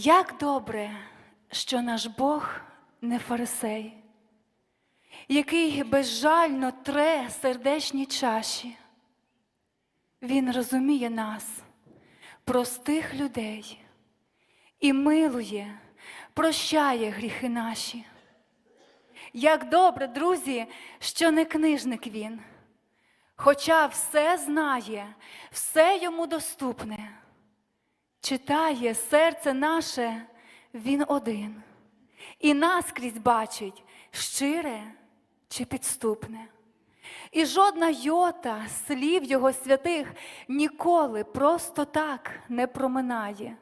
Як добре, що наш Бог не фарисей, який безжально тре сердечні чаші. Він розуміє нас, простих людей, і милує, прощає гріхи наші. Як добре, друзі, що не книжник він, хоча все знає, все йому доступне. Читає серце наше він один, і наскрізь бачить, щире чи підступне. І жодна йота слів його святих ніколи просто так не проминає.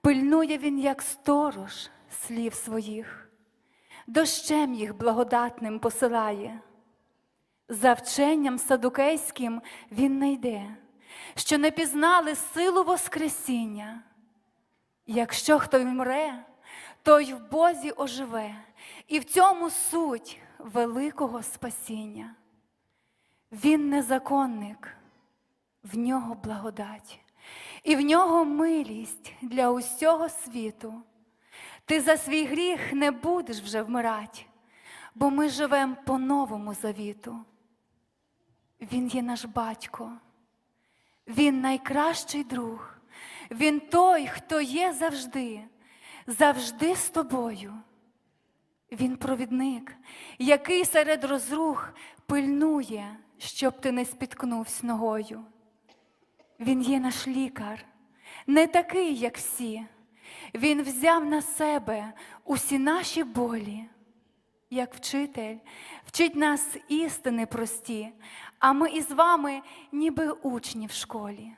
Пильнує він, як сторож слів своїх, дощем їх благодатним посилає. За вченням садукейським він не йде, що не пізнали силу Воскресіння. Якщо хто вмре, той в Бозі оживе, і в цьому суть великого спасіння. Він не законник, в нього благодать, і в нього милість для усього світу. Ти за свій гріх не будеш вже вмирать, бо ми живемо по новому завіту. Він є наш батько, він найкращий друг, він той, хто є завжди, завжди з тобою. Він провідник, який серед розрух пильнує, щоб ти не спіткнувся ногою. Він є наш лікар, не такий, як всі. Він взяв на себе усі наші болі, як вчитель, вчить нас істини прості, а ми із вами ніби учні в школі.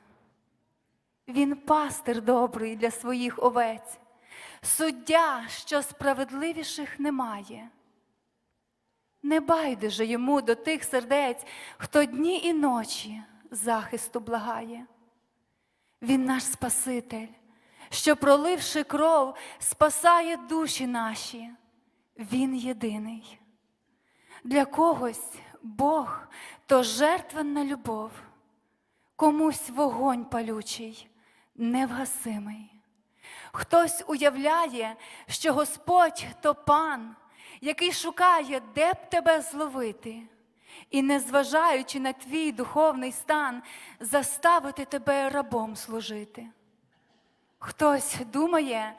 Він пастир добрий для своїх овець, суддя, що справедливіших немає. Не байдуже йому до тих сердець, хто дні і ночі захисту благає. Він наш Спаситель, що, проливши кров, спасає душі наші. Він єдиний. Для когось Бог то жертвенна любов, комусь вогонь палючий, невгасимий. Хтось уявляє, що Господь то пан, який шукає, де б тебе зловити, і, незважаючи на твій духовний стан, заставити тебе рабом служити. Хтось думає,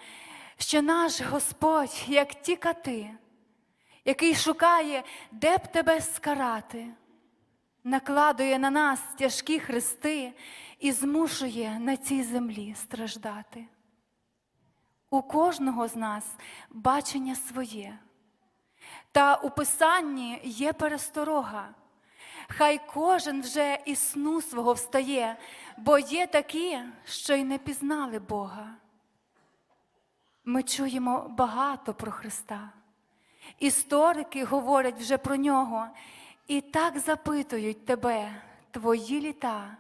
що наш Господь, як ті кати, який шукає, де б тебе скарати, накладує на нас тяжкі хрести і змушує на цій землі страждати. У кожного з нас бачення своє, та у Писанні є пересторога. Хай кожен вже із сну свого встає, бо є такі, що й не пізнали Бога. Ми чуємо багато про Христа. Історики говорять вже про нього і так запитують тебе, твої літа,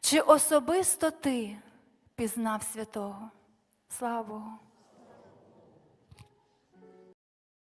чи особисто ти пізнав святого? Слава Богу!